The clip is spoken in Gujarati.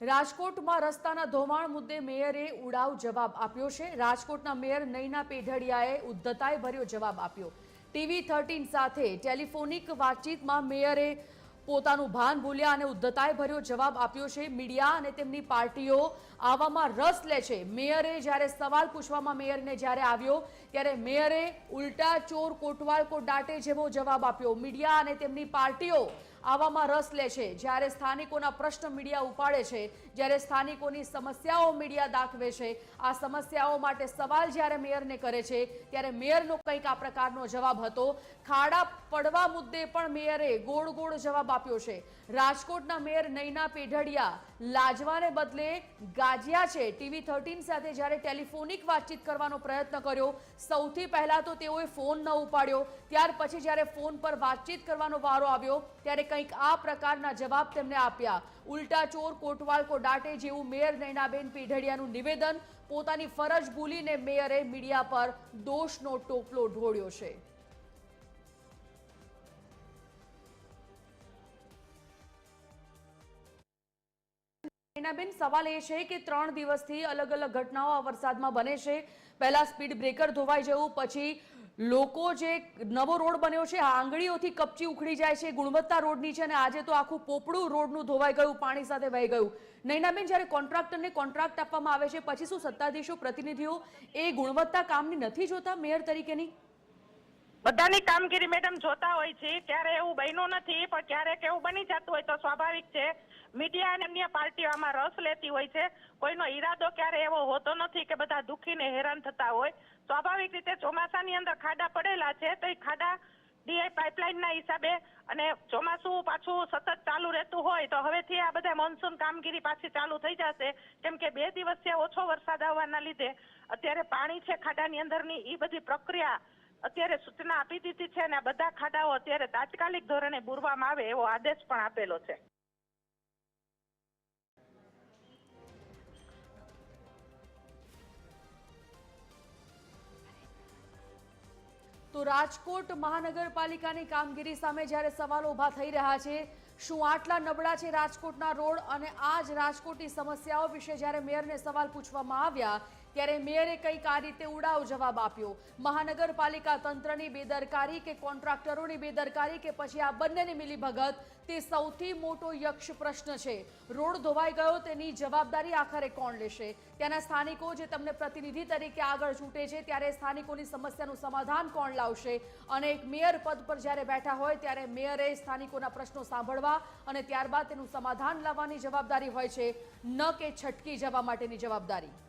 રાજકોટમાં રસ્તાના ધોવાણ મુદ્દે મેયરે ઉડાવ જવાબ આપ્યો છે. રાજકોટના મેયર નૈના પેઢડિયાએ ઉદ્ધતાએ ભર્યો જવાબ આપ્યો. ટીવી થર્ટીન સાથે ટેલિફોનિક વાતચીતમાં મેયરે પોતાનું ભાન ભૂલ્યા અને ઉદ્ધતાએ ભર્યો જવાબ આપ્યો છે. મીડિયા અને તેમની પાર્ટીઓ આવામાં રસ લે છે. મેયરે જ્યારે સવાલ પૂછવામાં મેયરને જ્યારે આવ્યો, ત્યારે મેયરે ઉલટા ચોર કોટવાળ કો ડાટે જેવો જવાબ આપ્યો. મીડિયા અને તેમની પાર્ટીઓ આવામાં રસ લે છે. જ્યારે સ્થાનિકોના પ્રશ્ન મીડિયા ઉપાડે છે, જ્યારે સ્થાનિકોની સમસ્યાઓ મીડિયા દાખવે છે. આ સમસ્યાઓ માટે સવાલ જ્યારે મેયરને કરે છે, ત્યારે મેયરનો કંઈક આ પ્રકારનો જવાબ હતો. ખાડા પડવા મુદ્દે પણ મેયરે ગોળ ગોળ જવાબ આપ્યો છે. રાજકોટના મેયર નૈના પેઢડિયા લાજવાને બદલે ગાજ્યા છે. ટીવી થર્ટીન સાથે જ્યારે ટેલિફોનિક વાતચીત કરવાનો પ્રયત્ન કર્યો, સૌથી પહેલાં તો તેઓએ ફોન ન ઉપાડ્યો. ત્યાર પછી જ્યારે ફોન પર વાતચીત કરવાનો વારો આવ્યો, ત્યારે કંઈક આ પ્રકારના જવાબ તેમને આપ્યા. ઉલટા ચોર કોટવાલ કો ડાટે જેવું મેયર નૈનાબેન પીઢડિયાનું નિવેદન, પોતાની ફરજ ભૂલીને મેયરે મીડિયા પર દોષનો ટોપલો ઢોળ્યો છે. બેન સવાલ એ છે કે ત્રણ દિવસથી અલગ અલગ ઘટનાઓ આ વરસાદમાં બને છે. પહેલા સ્પીડ બ્રેકર ધોવાઈ જવું, પછી લોકો જે નવો રોડ બન્યો છે આંગળીઓથી કપચી ઉખડી જાય છે, ગુણવત્તા રોડની છે અને આજે તો આખું પોપડું રોડનું ધોવાઈ ગયું, પાણી સાથે વહી ગયું. નૈનાબેન, જ્યારે કોન્ટ્રાક્ટરને કોન્ટ્રાક્ટ આપવામાં આવે છે, પછી શું સત્તાધીશો, પ્રતિનિધિઓ એ ગુણવત્તા કામની નથી જોતા, મેયર તરીકેની? બધાની કામગીરી મેડમ જોતા હોય છે ત્યારે એવું બન્યું નથી, પણ ક્યારેક એવું બની જતું હોય તો સ્વાભાવિક છે. મીડિયા અને અન્ય પાર્ટીઓ આમાં રસ લેતી હોય છે. કોઈનો ઈરાદો ક્યારે એવો હોતો નથી કે બધા દુખીને હેરાન થતા હોય. સ્વાભાવિક રીતે ચોમાસાની અંદર ખાડા પડેલા છે, તો એ ખાડા ડીઆઈ પાઇપલાઇનના હિસાબે અને ચોમાસું પાછું સતત ચાલુ રહેતું હોય, તો હવેથી આ બધા મોન્સૂન કામગીરી પાછી ચાલુ થઈ જશે. કેમ કે બે દિવસથી ઓછો વરસાદ આવવાના લીધે અત્યારે પાણી છે ખાડાની અંદરની એ બધી પ્રક્રિયા અત્યારે સૂચના આપી દીધી છે અને બધા ખાડાઓ અત્યારે તાત્કાલિક ધોરણે પૂરવામાં આવે એવો આદેશ પણ આપેલો છે. તો રાજકોટ મહાનગરપાલિકાની કામગીરી સામે જ્યારે સવાલો ઊભા થઈ રહ્યા છે શું આટલા નબળા છે રાજકોટના રોડ અને આ જ રાજકોટની સમસ્યાઓ વિશે જ્યારે મેયરને સવાલ પૂછવામાં આવ્યા, ત્યારે મેયરે કંઈક આ રીતે ઉડાવ જવાબ આપ્યો. મહાનગરપાલિકા તંત્રની બેદરકારી કે કોન્ટ્રાક્ટરોની બેદરકારી કે પછી આ બંનેની મિલીભગત, તે સૌથી મોટો યક્ષ પ્રશ્ન છે. રોડ ધોવાઈ ગયો, તેની જવાબદારી આખરે કોણ લેશે? ત્યાંના સ્થાનિકો જે તમને પ્રતિનિધિ તરીકે આગળ છૂટે છે, ત્યારે સ્થાનિકોની સમસ્યાનું સમાધાન કોણ લાવશે? અને એક મેયર પદ પર જ્યારે બેઠા હોય, ત્યારે મેયરે સ્થાનિકોના પ્રશ્નો સાંભળવા અને ત્યારબાદ તેનું સમાધાન લાવવાની જવાબદારી હોય છે. ન કે છટકી જવા માટેની જવાબદારી.